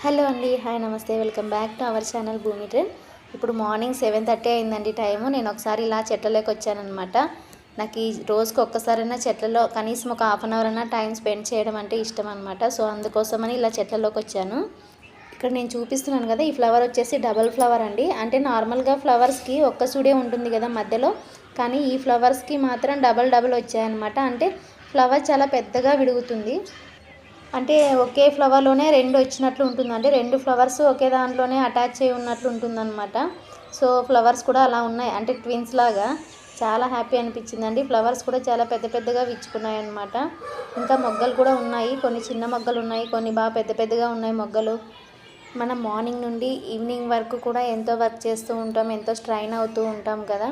Hello అండి hi namaste. Welcome back to our channel Bhoomi train ఇప్పుడు morning seven thirty అయిందండి time. నేను ఒకసారి ఇలా చెట్లలోకి వచ్చానమాట నాకు ఈ రోజుకి ఒక్కసారైనా చెట్లలో కనీసం ఒక హాఫ్ అన్ అవర్ అయినా టైం స్పెండ్ చేయడం అంటే ఇష్టం అనమాట సో అందుకోసమని ఇలా చెట్లలోకి వచ్చాను. ఇక్కడ నేను చూపిస్తున్నాను కదా ఈ ఫ్లవర్ వచ్చేసి డబల్ ఫ్లవర్ అండి. అంటే నార్మల్గా ఫ్లవర్స్కి ఒక్క సూడే ఉంటుంది కదా మధ్యలో. కానీ ఈ ఫ్లవర్స్కి మాత్రం డబల్ డబల్ వచ్చాయన్నమాట. అంటే ఫ్లవర్ చాలా పెద్దగా విడుగుతుంది. అంటే ఒకే ఫ్లవర్లోనే రెండు వచ్చినట్లు ఉంటుందండి. రెండు ఫ్లవర్స్ ఒకే దాంట్లోనే అటాచ్ అయి ఉన్నట్లు ఉంటుందన్నమాట. సో ఫ్లవర్స్ కూడా అలా ఉన్నాయి. అంటే ట్విన్స్ లాగా చాలా హ్యాపీ అనిపించిందండి. ఫ్లవర్స్ కూడా చాలా పెద్ద పెద్దగా విచ్చుకున్నాయి అనమాట ఇంకా మొగ్గలు కూడా ఉన్నాయి. కొన్ని చిన్న మొగ్గలు ఉన్నాయి. కొన్ని బాగా పెద్ద పెద్దగా ఉన్నాయి మొగ్గలు. మనం మార్నింగ్ నుండి ఈవినింగ్ వరకు కూడా ఎంతో వర్క్ చేస్తూ ఉంటాం. ఎంతో స్ట్రైన్ అవుతూ ఉంటాం కదా.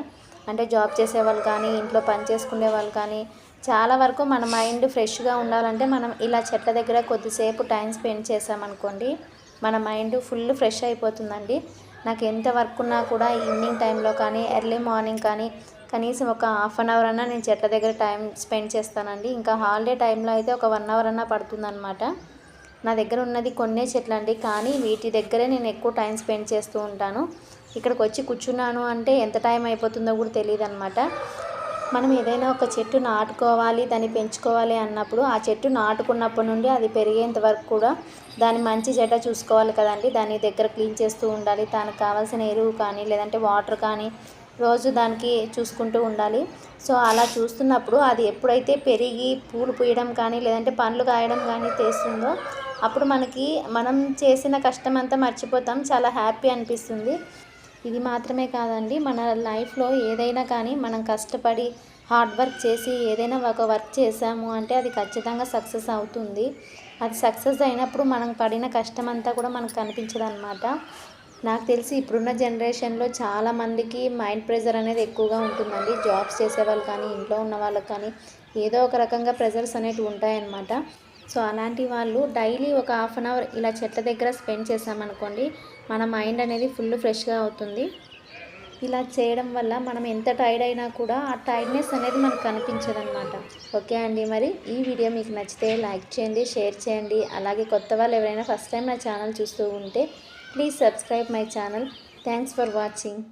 అంటే జాబ్ చేసే వాళ్ళు కానీ ఇంట్లో పని చేసుకునే వాళ్ళు కానీ చాలా వరకు మన మైండ్ ఫ్రెష్గా ఉండాలంటే మనం ఇలా చెట్ల దగ్గర కొద్దిసేపు టైం స్పెండ్ చేసామనుకోండి మన మైండ్ ఫుల్ ఫ్రెష్ అయిపోతుందండి. నాకు ఎంత వర్క్ ఉన్నా కూడా ఈవినింగ్ టైంలో కానీ ఎర్లీ మార్నింగ్ కానీ కనీసం ఒక హాఫ్ అన్ అవర్ అన్నా నేను చెట్ల దగ్గర టైం స్పెండ్ చేస్తానండి. ఇంకా హాలిడే టైంలో అయితే ఒక వన్ అవర్ అన్నా పడుతుందన్నమాట. నా దగ్గర ఉన్నది కొన్నే చెట్లు అండి కానీ వీటి దగ్గరే నేను ఎక్కువ టైం స్పెండ్ చేస్తూ ఉంటాను. ఇక్కడికి వచ్చి కూర్చున్నాను అంటే ఎంత టైం అయిపోతుందో కూడా తెలియదు అనమాట మనం ఏదైనా ఒక చెట్టు నాటుకోవాలి దాన్ని పెంచుకోవాలి అన్నప్పుడు ఆ చెట్టు నాటుకున్నప్పటి నుండి అది పెరిగేంత వరకు కూడా దాని మంచి చెడ్డ చూసుకోవాలి కదండి. దాని దగ్గర క్లీన్ చేస్తూ ఉండాలి. దానికి కావాల్సిన ఎరువు కానీ లేదంటే వాటర్ కానీ రోజు దానికి చూసుకుంటూ ఉండాలి. సో అలా చూస్తున్నప్పుడు అది ఎప్పుడైతే పెరిగి పూలు పూయడం కానీ లేదంటే పండ్లు కాయడం కానీ తెస్తుందో అప్పుడు మనకి మనం చేసిన కష్టం అంతా మర్చిపోతాం. చాలా హ్యాపీ అనిపిస్తుంది. ఇది మాత్రమే కాదండి మన లైఫ్లో ఏదైనా కానీ మనం కష్టపడి హార్డ్ వర్క్ చేసి ఏదైనా ఒక వర్క్ చేసాము అంటే అది ఖచ్చితంగా సక్సెస్ అవుతుంది. అది సక్సెస్ అయినప్పుడు మనం పడిన కష్టం అంతా కూడా మనకు కనిపించదు అనమాట నాకు తెలిసి ఇప్పుడున్న జనరేషన్లో చాలామందికి మైండ్ ప్రెజర్ అనేది ఎక్కువగా ఉంటుందండి. జాబ్స్ చేసేవాళ్ళు కానీ ఇంట్లో ఉన్న వాళ్ళకి కానీ ఏదో ఒక రకంగా ప్రెజర్స్ అనేవి ఉంటాయన్నమాట. సో అలాంటి వాళ్ళు డైలీ ఒక హాఫ్ అన్ అవర్ ఇలా చెట్ల దగ్గర స్పెండ్ చేసామనుకోండి మన మైండ్ అనేది ఫుల్ ఫ్రెష్గా అవుతుంది. ఇలా చేయడం వల్ల మనం ఎంత టైర్డ్ అయినా కూడా ఆ టైర్డ్నెస్ అనేది మనకు కనిపించదు అనమాట ఓకే అండి మరి ఈ వీడియో మీకు నచ్చితే లైక్ చేయండి షేర్ చేయండి. అలాగే కొత్త వాళ్ళు ఎవరైనా ఫస్ట్ టైం నా ఛానల్ చూస్తూ ఉంటే please subscribe my channel. Thanks for watching.